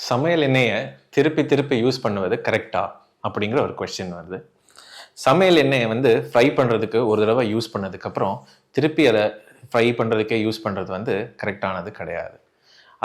சமையல் எண்ணெயை திருப்பி திருப்பி யூஸ் பண்ணுவது கரெக்டா அப்படிங்கிற ஒரு கொஸ்டின் வருது. சமையல் எண்ணெயை வந்து ஃப்ரை பண்ணுறதுக்கு ஒரு தடவை யூஸ் பண்ணதுக்கப்புறம் திருப்பி அதை ஃப்ரை பண்ணுறதுக்கே யூஸ் பண்ணுறது வந்து கரெக்டானது கிடையாது.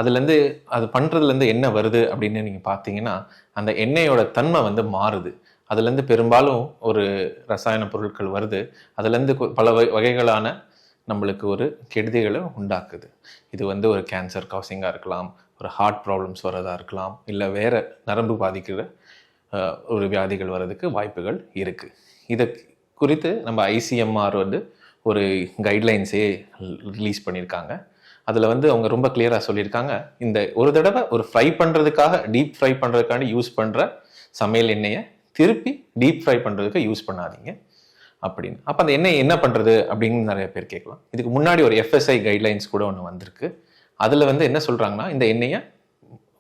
அதுலேருந்து அது பண்ணுறதுலேருந்து என்ன வருது அப்படின்னு நீங்கள் பார்த்தீங்கன்னா அந்த எண்ணெயோட தன்மை வந்து மாறுது. அதுலேருந்து பெரும்பாலும் ஒரு ரசாயன பொருட்கள் வருது. அதுலேருந்து பல வகை- வகைகளான நம்மளுக்கு ஒரு கெடுதிகளை உண்டாக்குது. இது வந்து ஒரு கேன்சர் காசிங்காக இருக்கலாம் ஒரு ஹார்ட் ப்ராப்ளம்ஸ் வரதா இருக்கலாம் இல்லை வேறு நரம்பு பாதிக்கிற ஒரு வியாதிகள் வர்றதுக்கு வாய்ப்புகள் இருக்குது இதை குறித்து நம்ம ஐசிஎம்ஆர் வந்து ஒரு கைட்லைன்ஸே ரிலீஸ் பண்ணியிருக்காங்க அதில் வந்து அவங்க ரொம்ப கிளியராக சொல்லியிருக்காங்க இந்த ஒரு தடவை ஒரு ஃப்ரை பண்ணுறதுக்காக டீப் ஃப்ரை பண்ணுறதுக்காண்டி யூஸ் பண்ணுற சமையல் எண்ணெயை திருப்பி டீப் ஃப்ரை பண்ணுறதுக்கு யூஸ் பண்ணாதீங்க. அப்படின்னு. அப்போ அந்த எண்ணெய் என்ன பண்ணுறது அப்படின்னு நிறைய பேர் கேட்கலாம். இதுக்கு முன்னாடி ஒரு எஃப்எஸ்ஐ கைட்லைன்ஸ் கூட ஒன்று வந்திருக்கு. அதில் வந்து என்ன சொல்கிறாங்கன்னா இந்த எண்ணெயை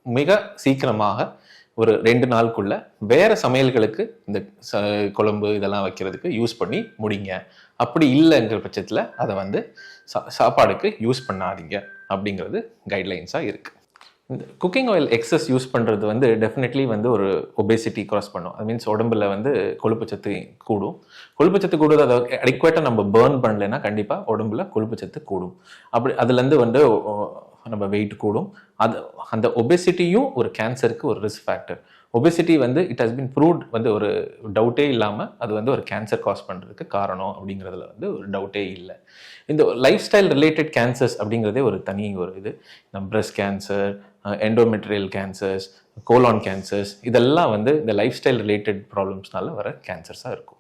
மிக சீக்கிரமாக ஒரு ரெண்டு நாளுக்குள்ள வேற சமையல்களுக்கு இந்த ச- குழம்பு இதெல்லாம் வைக்கிறதுக்கு யூஸ் பண்ணி முடிங்க. அப்படி இல்லைங்கிற பட்சத்தில் அதை வந்து சா- சாப்பாடுக்கு யூஸ் பண்ணாதீங்க அப்படிங்கிறது கைட்லைன்ஸாக இருக்குது குக்கிங் ஆயில் எக்ஸஸ் யூஸ் பண்ணுறது வந்து டெஃபினெட்லி வந்து ஒரு ஒபேசிட்டி க்ராஸ் பண்ணும். அது மீன்ஸ் உடம்புல வந்து கொழுப்புச்சத்து கூடும். கொழுப்புச்சத்து கூடுது அதை அடிக்குவேட்டாக நம்ம பேர்ன் பண்ணலைன்னா கண்டிப்பாக உடம்புல கொழுப்புச்சத்து கூடும். அப்படி அதுலேருந்து வந்து நம்ம வெயிட் கூடும். அது அந்த ஒபேசிட்டியும் ஒரு கேன்சருக்கு ஒரு ரிஸ்க் ஃபேக்டர் ஒபேசிட்டி வந்து இட் ஹஸ் பின் ப்ரூவ்ட் வந்து ஒரு டவுட்டே இல்லாமல் அது வந்து ஒரு கேன்சர் காஸ் பண்ணுறதுக்கு காரணம் அப்படிங்கிறதுல வந்து ஒரு டவுட்டே இல்லை. இந்த லைஃப் ஸ்டைல் ரிலேட்டட் கேன்சர்ஸ் அப்படிங்கிறதே ஒரு தனி ஒரு இது. இந்த breast cancer endometrial cancers colon cancers இதெல்லாம் வந்து இந்த லைஃப் ஸ்டைல் ரிலேட்டட் ப்ராப்ளம்ஸ்னால வர கேன்சர்ஸாக இருக்கும்.